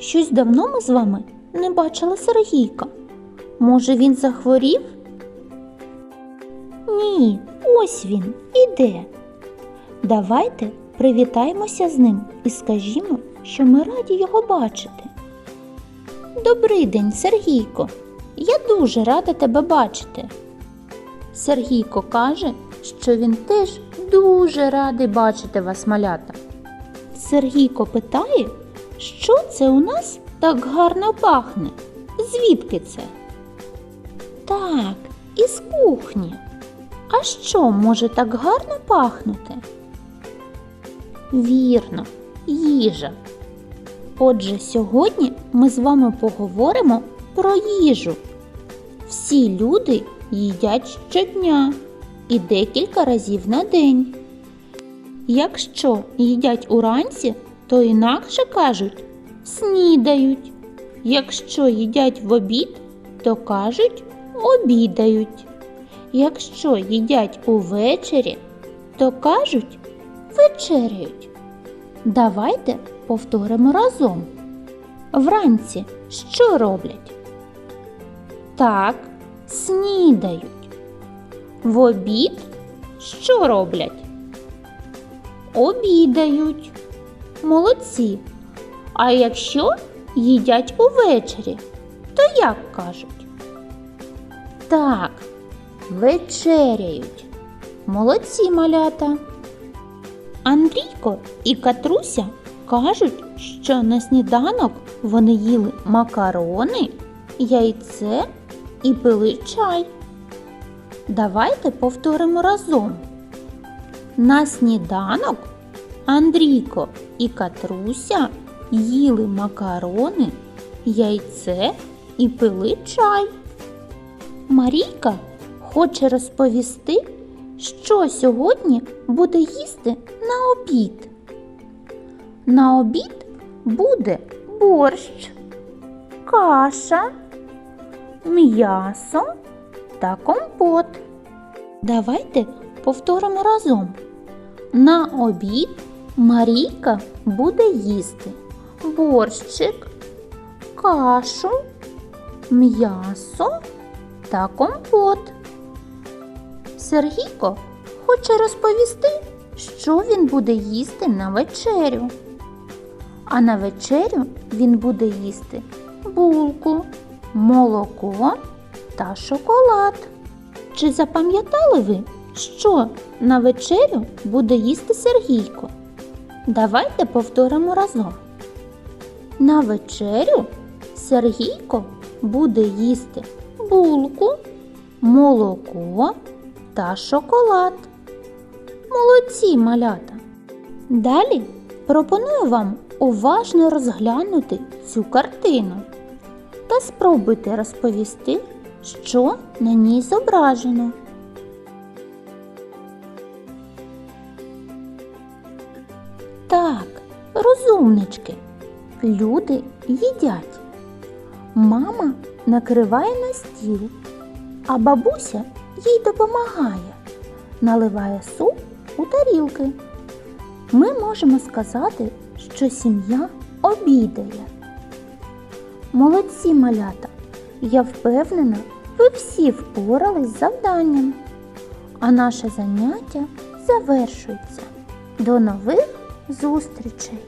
щось давно ми з вами не бачили Сергійка. Може, він захворів? Ні, ось він іде. Давайте привітаємося з ним і скажімо, що ми раді його бачити. Добрий день, Сергійко. Я дуже рада тебе бачити. Сергійко каже, що він теж дуже радий бачити вас, малята. Сергійко питає, що це у нас так гарно пахне? Звідки це? Так, із кухні. А що може так гарно пахнути? Вірно, їжа. Отже, сьогодні ми з вами поговоримо про їжу. Всі люди їдять щодня і декілька разів на день. Якщо їдять уранці, то інакше кажуть снідають. Якщо їдять в обід, то кажуть обідають. Якщо їдять увечері, то кажуть вечеряють. Давайте повторимо разом. Вранці що роблять? Так, снідають. В обід що роблять? Обідають. Молодці. А якщо їдять увечері, то як кажуть? Так, вечеряють. Молодці малята. Андрійко і Катруся кажуть, що на сніданок вони їли макарони, яйце і пили чай. Давайте повторимо разом. На сніданок Андрійко і Катруся їли макарони, яйце і пили чай. Марійка хоче розповісти, що сьогодні буде їсти на обід. На обід буде борщ, каша, м'ясо та компот. Давайте повторимо разом. На обід Марійка буде їсти борщик, кашу, м'ясо та компот. Сергійко хоче розповісти, що він буде їсти на вечерю. А на вечерю він буде їсти булку, молоко та шоколад. Чи запам'ятали ви, що на вечерю буде їсти Сергійко? Давайте повторимо разом. На вечерю Сергійко буде їсти булку, молоко та шоколад. Молодці малята! Далі пропоную вам уважно розглянути цю картину та спробуйте розповісти, що на ній зображено. Так, розумнички, люди їдять. Мама накриває на стіл, а бабуся їй допомагає, наливає суп у тарілки. Ми можемо сказати, що сім'я обідає. Молодці малята! Я впевнена, ви всі впорались з завданням. А наше заняття завершується. До нових зустрічей!